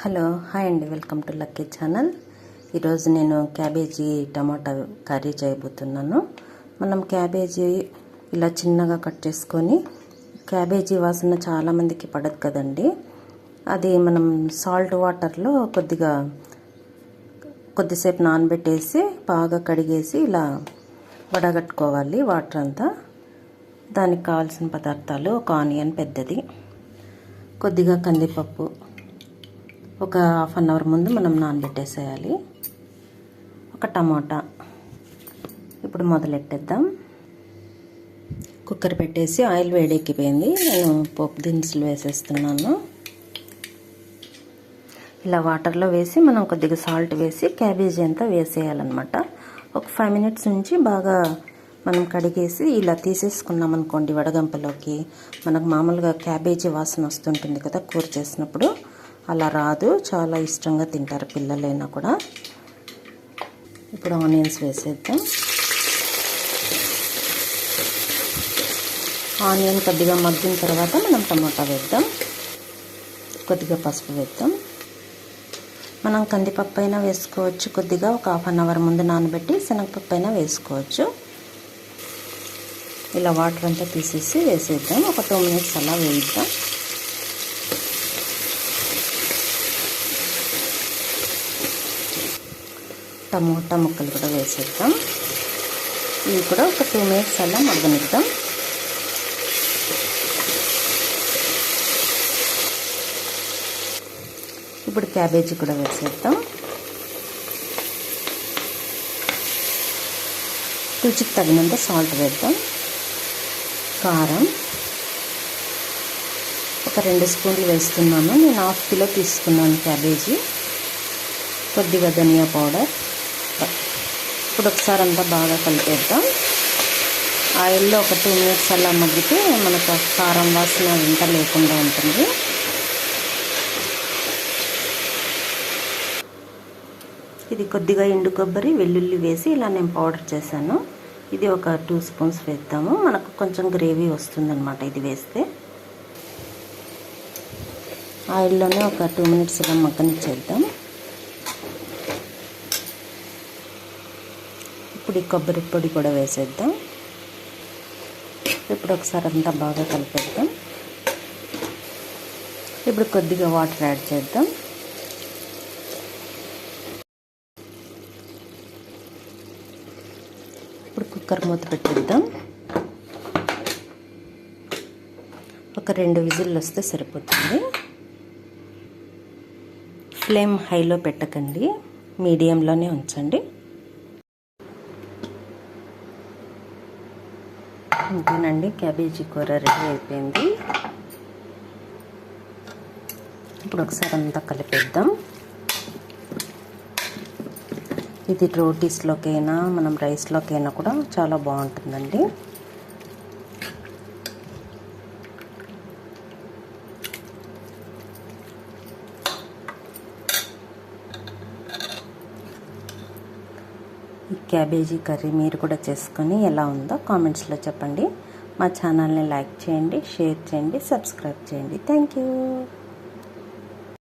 Hello hi అండి. Welcome to lucky channel. ఈరోజు నేను క్యాబేజీ టమాటా కర్రీ చేయబోతున్నాను. మనం క్యాబేజీ ఇలా చిన్నగా కట్ చేసుకొని క్యాబేజీ వాసన చాలామందికి పడదు కదండి. అది మనం సాల్ట్ వాటర్లో కొద్దిగా కొద్దిసేపు నానబెట్టేసి బాగా కడిగేసి ఇలా వడగట్టుకోవాలి వాటర్ అంతా. దానికి కావాల్సిన పదార్థాలు ఒక ఆనియన్ పెద్దది కొద్దిగా కందిపప్పు ఒక హాఫ్ అన్ అవర్ ముందు మనం నానబెట్టేసేయాలి. ఒక టమాటా. ఇప్పుడు మొదలెట్టేద్దాం. కుక్కర్ పెట్టేసి ఆయిల్ వేడెక్కిపోయింది. నేను పోపు దినుసులు వేసేస్తున్నాను. ఇలా వాటర్లో వేసి మనం కొద్దిగా సాల్ట్ వేసి క్యాబేజీ అంతా వేసేయాలన్నమాట. ఒక ఫైవ్ మినిట్స్ నుంచి బాగా మనం కడిగేసి ఇలా తీసేసుకున్నాం అనుకోండి వడగంపలోకి. మనకు మామూలుగా క్యాబేజీ వాసన వస్తుంటుంది కదా కూర చేసినప్పుడు. అలా రాదు. చాలా ఇష్టంగా తింటారు పిల్లలైనా కూడా. ఇప్పుడు ఆనియన్స్ వేసేద్దాం. ఆనియన్ కొద్దిగా మగ్గిన తర్వాత మనం టమాటా వేద్దాం. కొద్దిగా పసుపు వేద్దాం. మనం కందిపప్పు అయినా వేసుకోవచ్చు. కొద్దిగా ఒక హాఫ్ అన్ అవర్ ముందు నానబెట్టి శనగపప్పు అయినా వేసుకోవచ్చు. ఇలా వాటర్ అంతా తీసేసి వేసేద్దాం. ఒక టూ మినిట్స్ అలా వేయిద్దాం. టమోటా ముక్కలు కూడా వేసేద్దాం. ఇవి కూడా ఒక టూ మినిట్స్ అలా మగ్గనిద్దాం. ఇప్పుడు క్యాబేజీ కూడా వేసేద్దాం. రుచికి తగినంత సాల్ట్ వేద్దాం. కారం. ఒక రెండు స్పూన్లు వేస్తున్నాను. నేను హాఫ్ కిలో తీసుకున్నాను క్యాబేజీ. కొద్దిగా ధనియా పౌడర్. ఇప్పుడు ఒకసారి అంతా బాగా కలిపేద్దాం. ఆయిల్లో ఒక టూ మినిట్స్ అలా మగ్గితే మనకు కారం వాసన అంతా లేకుండా ఉంటుంది. ఇది కొద్దిగా ఎండు కొబ్బరి వెల్లుల్లి వేసి ఇలా నేను పౌడర్ చేశాను. ఇది ఒక టూ స్పూన్స్ వేద్దాము. మనకు కొంచెం గ్రేవీ వస్తుందన్నమాట ఇది వేస్తే. ఆయిల్లోనే ఒక టూ మినిట్స్ ఇలా మగ్గనిచ్చేద్దాం. ఇప్పుడు ఈ కొబ్బరి పొడి కూడా వేసేద్దాం. ఇప్పుడు ఒకసారి అంతా బాగా కలిపేద్దాం. ఇప్పుడు కొద్దిగా వాటర్ యాడ్ చేద్దాం. ఇప్పుడు కుక్కర్ మూత పెట్టేద్దాం. ఒక రెండు విజిల్లు వస్తే సరిపోతుంది. ఫ్లేమ్ హైలో పెట్టకండి. మీడియంలోనే ఉంచండి. ఇంతేనండి క్యాబేజీ కూర రెడీ అయిపోయింది. ఇప్పుడు ఒకసారి అంతా కలిపేద్దాం. ఇది రోటీస్లోకైనా మనం రైస్లోకైనా కూడా చాలా బాగుంటుందండి. ఈ క్యాబేజీ కర్రీ మీరు కూడా చేసుకొని ఎలా ఉందో కామెంట్స్లో చెప్పండి. మా ఛానల్ని లైక్ చేయండి షేర్ చేయండి సబ్స్క్రైబ్ చేయండి. Thank you.